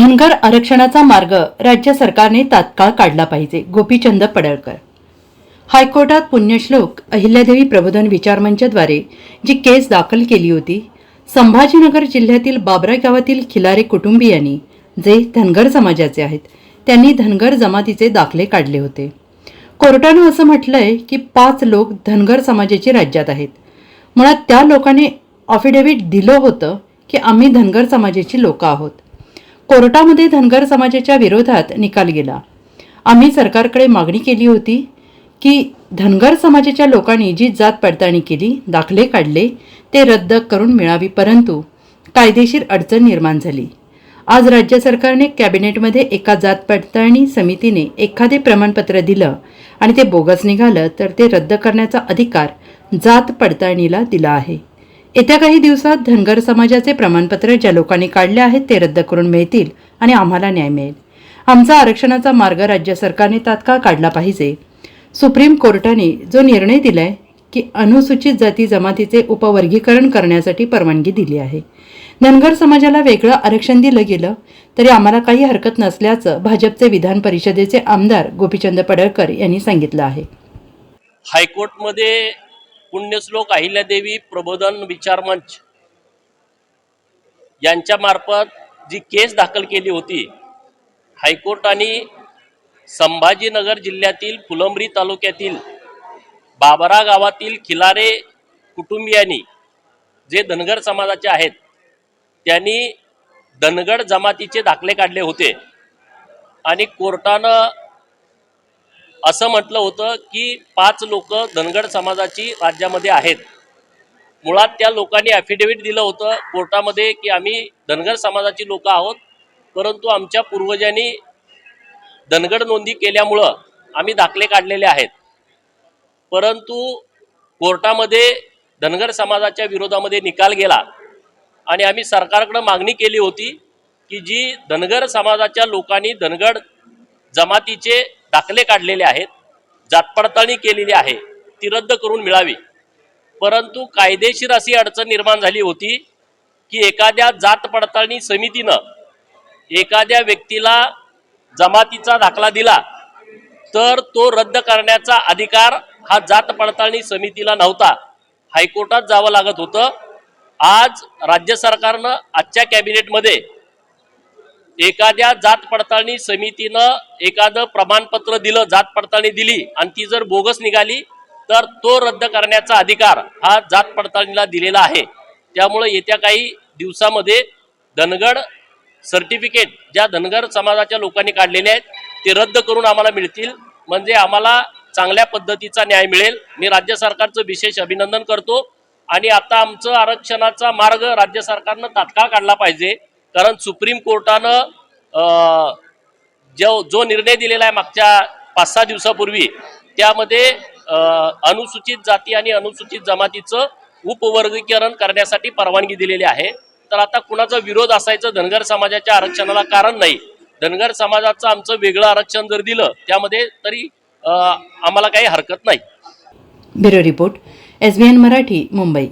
धनगर आरक्षणाचा मार्ग राज्य सरकारने तात्काळ काढला पाहिजे. गोपीचंद पडळकर. हायकोर्टात पुण्यश्लोक अहिल्यादेवी प्रबोधन विचारमंचद्वारे जी केस दाखल केली होती संभाजीनगर जिल्ह्यातील बाबरा गावातील खिलारे कुटुंबियांनी जे धनगर समाजाचे आहेत त्यांनी धनगर जमातीचे दाखले काढले होते. कोर्टानं असं म्हटलंय की पाच लोक धनगर समाजाचे राज्यात आहेत. मुळात त्या लोकांनी अफिडेव्हिट दिलं होतं की आम्ही धनगर समाजाची लोकं आहोत. कोर्टामध्ये धनगर समाजाच्या विरोधात निकाल गेला. आम्ही सरकारकडे मागणी केली होती की धनगर समाजाच्या लोकांनी जी जात पडताळणी केली दाखले काढले ते रद्द करून मिळावी परंतु कायदेशीर अडचण निर्माण झाली. आज राज्य सरकारने कॅबिनेटमध्ये एका जात पडताळणी समितीने एखादे प्रमाणपत्र दिलं आणि ते बोगस निघालं तर ते रद्द करण्याचा अधिकार जात पडताळणीला दिला आहे. येत्या काही दिवसात धनगर समाजाचे प्रमाणपत्र ज्या लोकांनी काढले आहेत ते रद्द करून मिळतील आणि आम्हाला न्याय मिळेल. आमचा आरक्षणाचा मार्ग राज्य सरकारने तात्काळ काढला पाहिजे. सुप्रीम कोर्टाने जो निर्णय दिलाय की अनुसूचित जाती जमातीचे उपवर्गीकरण करण्यासाठी परवानगी दिली आहे. धनगर समाजाला वेगळं आरक्षण दिलं गेलं तरी आम्हाला काही हरकत नसल्याचं भाजपचे विधान परिषदेचे आमदार गोपीचंद पडळकर यांनी सांगितलं आहे. हायकोर्टमध्ये पुण्यश्लोक अहिल्यादेवी प्रबोधन विचार मंच यांच्यामार्फत जी केस दाखल केली होती हायकोर्टाने संभाजीनगर जिल्ह्यातील फुलंब्री तालुक्यातील बाबरा गावातील खिलारे कुटुंबियांनी जे धनगर समाजाचे आहेत त्यांनी धनगड जमातीचे दाखले काढले होते. आणि कोर्टानं असं म्हटलं होतं की पाच लोक धनगड समाजाची राज्यामध्ये आहेत. मुळात त्या लोकांनी ॲफिडेव्हिट दिलं होतं कोर्टामध्ये की आम्ही धनगर समाजाची लोक आहोत परंतु आमच्या पूर्वजांनी धनगड नोंदी केल्यामुळं आम्ही दाखले काढलेले आहेत. परंतु कोर्टामध्ये धनगर समाजाच्या विरोधामध्ये निकाल गेला आणि आम्ही सरकारकडं मागणी केली होती की जी धनगर समाजाच्या लोकांनी धनगड जमातीचे दाखले काढलेले आहेत जात पडताळणी केलेली आहे ती रद्द करून मिळावी. परंतु कायदेशीर अशी अडचण निर्माण झाली होती की एखाद्या जात पडताळणी समितीनं एखाद्या व्यक्तीला जमातीचा दाखला दिला तर तो रद्द करण्याचा अधिकार हा जात पडताळणी समितीला नव्हता. हायकोर्टात जावं लागत होतं. आज राज्य सरकारनं आजच्या कॅबिनेटमध्ये एखाद्या जात पडताळणी समितीनं एखादं प्रमाणपत्र दिलं जात पडताळणी दिली आणि ती जर बोगस निघाली तर तो रद्द करण्याचा अधिकार हा जात पडताळणीला दिलेला आहे. त्यामुळे येत्या काही दिवसामध्ये धनगड सर्टिफिकेट ज्या धनगर समाजाच्या लोकांनी काढलेले आहेत ते रद्द करून आम्हाला मिळतील. म्हणजे आम्हाला चांगल्या पद्धतीचा न्याय मिळेल. मी राज्य सरकारचं विशेष अभिनंदन करतो. आणि आता आमचं आरक्षणाचा मार्ग राज्य सरकारनं तात्काळ काढला पाहिजे. कारण सुप्रीम कोर्टानं जो जो निर्णय दिलेला आहे मागच्या पाच सहा दिवसापूर्वी त्यामध्ये अनुसूचित जाती आणि अनुसूचित जमातीचं उपवर्गीकरण करण्यासाठी परवानगी दिलेली आहे. तर आता कुणाचा विरोध असायचं धनगर समाजाच्या आरक्षणाला कारण नाही. धनगर समाजाचं आमचं वेगळं आरक्षण जर दिलं त्यामध्ये तरी आम्हाला काही हरकत नाही. Bureau report S Marathi Mumbai.